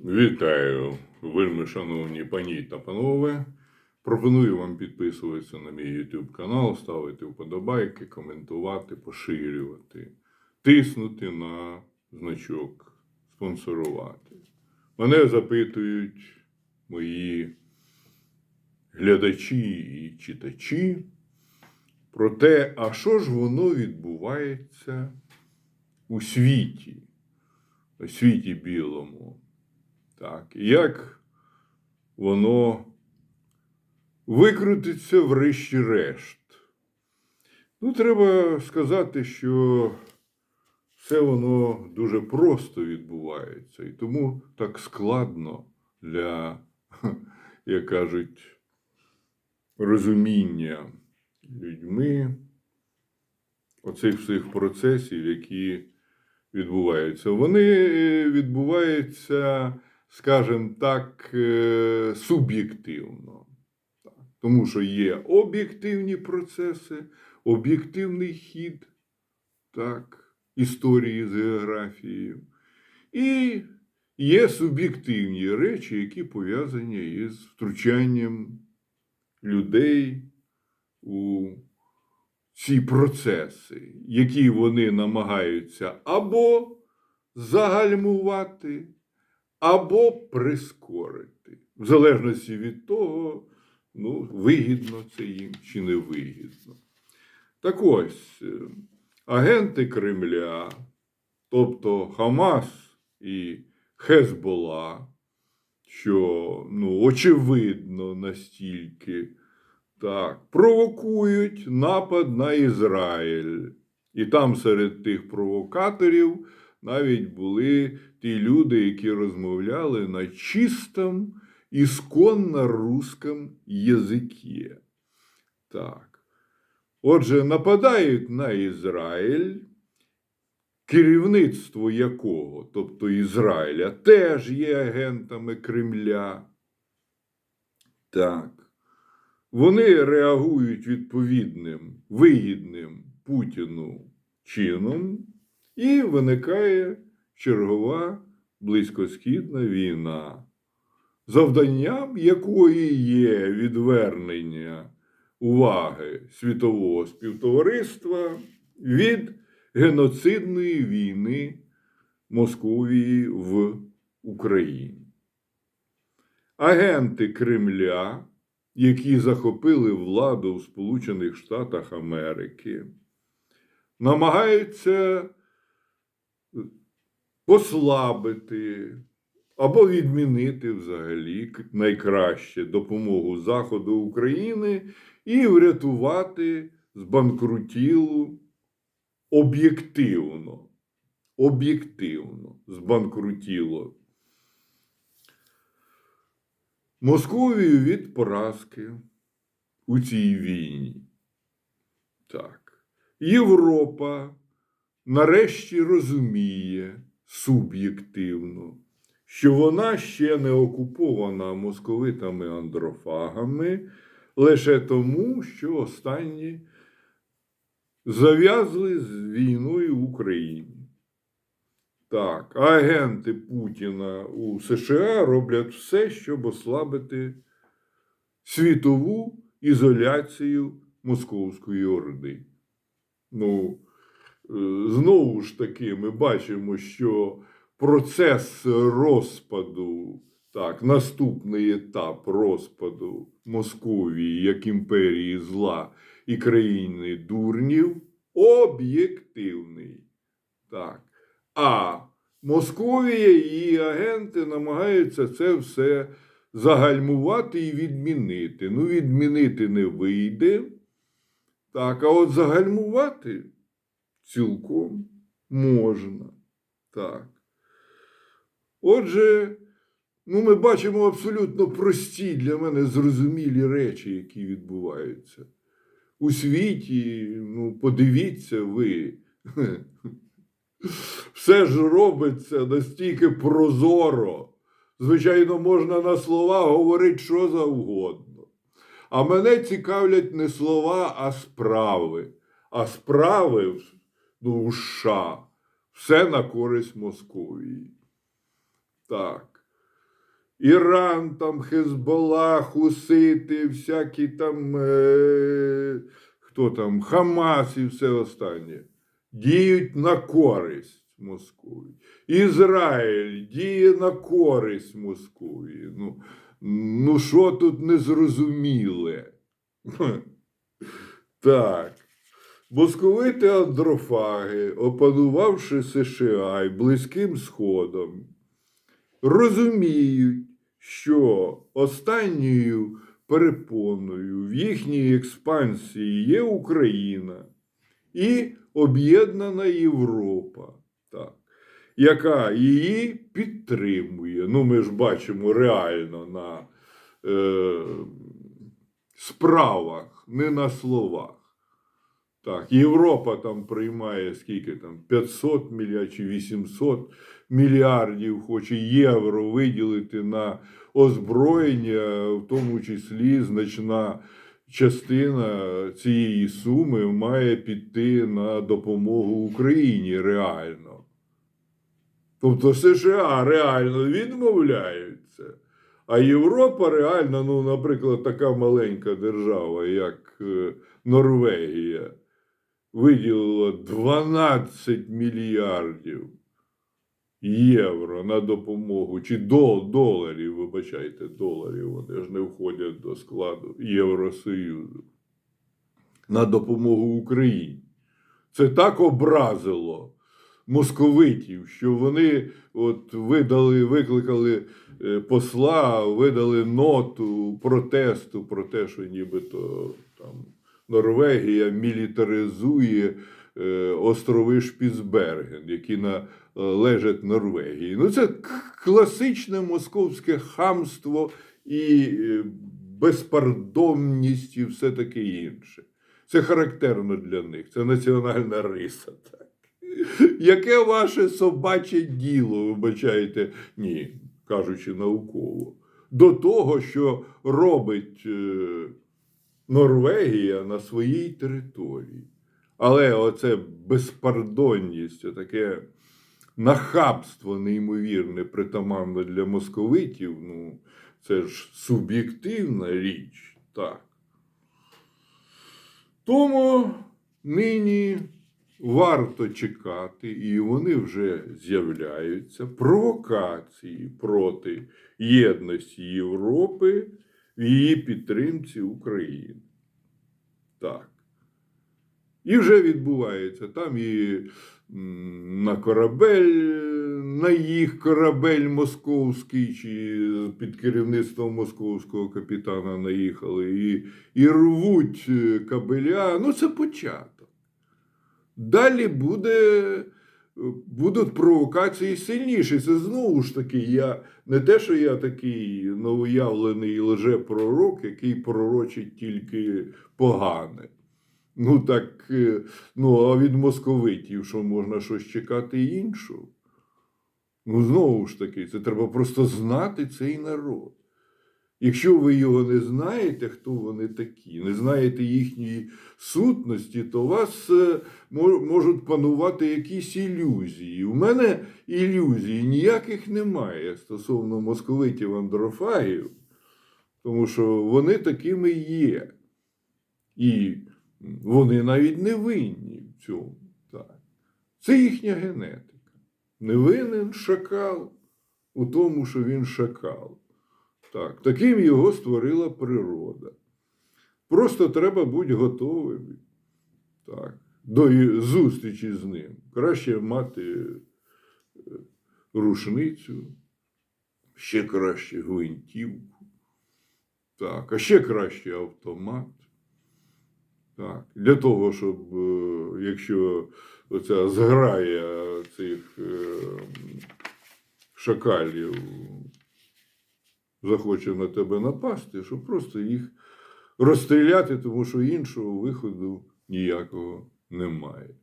Вітаю, вельми шановні пані та панове. Пропоную вам підписуватися на мій YouTube канал, ставити вподобайки, коментувати, поширювати, тиснути на значок, спонсорувати. Мене запитують мої глядачі і читачі про те, а що ж воно відбувається у світі, у світі білому. Так, як воно викрутиться врешті-решт. Ну, треба сказати, що все воно дуже просто відбувається, і тому так складно для, як кажуть, розуміння людьми оцих всіх процесів, які відбуваються. Вони е, відбуваються, скажімо так, е, суб'єктивно. Тому що є об'єктивні процеси, об'єктивний хід так, історії з географією. І є суб'єктивні речі, які пов'язані із втручанням людей у ці процеси, які вони намагаються або загальмувати, або прискорити, в залежності від того, ну, вигідно це їм чи не вигідно. Так ось, е, агенти Кремля, тобто Хамас і Хезбола, що ну, очевидно настільки так, провокують напад на Ізраїль. І там серед тих провокаторів навіть були ті люди, які розмовляли на чистому, ісконно русском язикі. Так. Отже, нападають на Ізраїль, керівництво якого, тобто Ізраїля, теж є агентами Кремля. Так. Вони реагують відповідним вигідним Путіну чином, і виникає чергова близькосхідна війна, завданням якої є відвернення уваги світового співтовариства від геноцидної війни Московії в Україні. Агенти Кремля які захопили владу в Сполучених Штатах Америки, намагаються послабити або відмінити взагалі найкраще допомогу Заходу України і врятувати збанкрутілу об'єктивно. Об'єктивно збанкрутіло Московію від поразки у цій війні. Так. Європа нарешті розуміє суб'єктивно, що вона ще не окупована московитами-андрофагами лише тому, що останні зав'язли з війною в Україні. Так, агенти Путіна у США роблять все, щоб ослабити світову ізоляцію Московської Орди. Ну, знову ж таки, ми бачимо, що процес розпаду, так, наступний етап розпаду Московії як імперії зла і країни дурнів об'єктивний. Так. А Московія і її агенти намагаються це все загальмувати і відмінити. Ну, відмінити не вийде. Так, а от загальмувати цілком можна. Так. Отже, ну, ми бачимо абсолютно прості для мене зрозумілі речі, які відбуваються. У світі, ну, подивіться ви. Все ж робиться настільки прозоро. Звичайно, можна на слова говорити що завгодно. А мене цікавлять не слова, а справи. А справи ну, в все на користь Московії. Так. Іран, там, Хезбола, Хусити, всякі там, е, хто там, Хамас і все останнє, діють на користь Московії. Ізраїль діє на користь Московії. Ну, ну що тут незрозуміле? Так. Московити андрофаги, опанувавши США і Близьким Сходом, розуміють, що останньою перепоною в їхній експансії є Україна і об'єднана Європа, так, яка її підтримує. Ну, ми ж бачимо реально на е, справах, не на словах. Так, Європа там приймає скільки там 500 мільярдів чи 800 мільярдів хоче євро виділити на озброєння, в тому числі значна частина цієї суми має піти на допомогу Україні реально. Тобто США реально відмовляються. А Європа реально, ну, наприклад, така маленька держава, як е, Норвегія, виділила 12 мільярдів євро на допомогу, чи до доларів, вибачайте, доларів, вони ж не входять до складу Євросоюзу. На допомогу Україні. Це так образило московитів, що вони от видали, викликали е, посла, видали ноту протесту про те, що нібито там Норвегія мілітаризує е, острови Шпіцберген, які належать Норвегії. Ну, це класичне московське хамство і е, безпардонність і все таке інше. Це характерно для них, це національна риса. Так. Яке ваше собаче діло, вибачаєте, ні, кажучи науково, до того, що робить е, Норвегія на своїй території. Але оце безпардонність, таке нахабство неймовірне, притаманне для московитів, ну, це ж суб'єктивна річ, так. Тому нині варто чекати, і вони вже з'являються провокації проти єдності Європи в її підтримці України. Так. І вже відбувається. Там і на корабель, на їх корабель московський, чи під керівництвом московського капітана наїхали, і, і рвуть е, кабеля. Ну, це початок. Далі буде, будуть провокації сильніші. Це знову ж таки, я не те, що я такий новоявлений лжепророк, який пророчить тільки погане. Ну так, е, ну, а від московитів, що можна щось чекати іншого? Ну, знову ж таки, це треба просто знати цей народ. Якщо ви його не знаєте, хто вони такі, не знаєте їхньої сутності, то у вас е, можуть панувати якісь ілюзії. У мене ілюзій ніяких немає стосовно московитів андрофагів, тому що вони такими є. І вони навіть не винні в цьому. Так. Це їхня генетика. Не винен шакал у тому, що він шакал. Так, таким його створила природа. Просто треба бути готовим так, до зустрічі з ним. Краще мати е, рушницю, ще краще гвинтівку, так, а ще краще автомат. Так, для того, щоб е, якщо оця зграя цих е, шакалів захоче на тебе напасти, щоб просто їх розстріляти, тому що іншого виходу ніякого немає.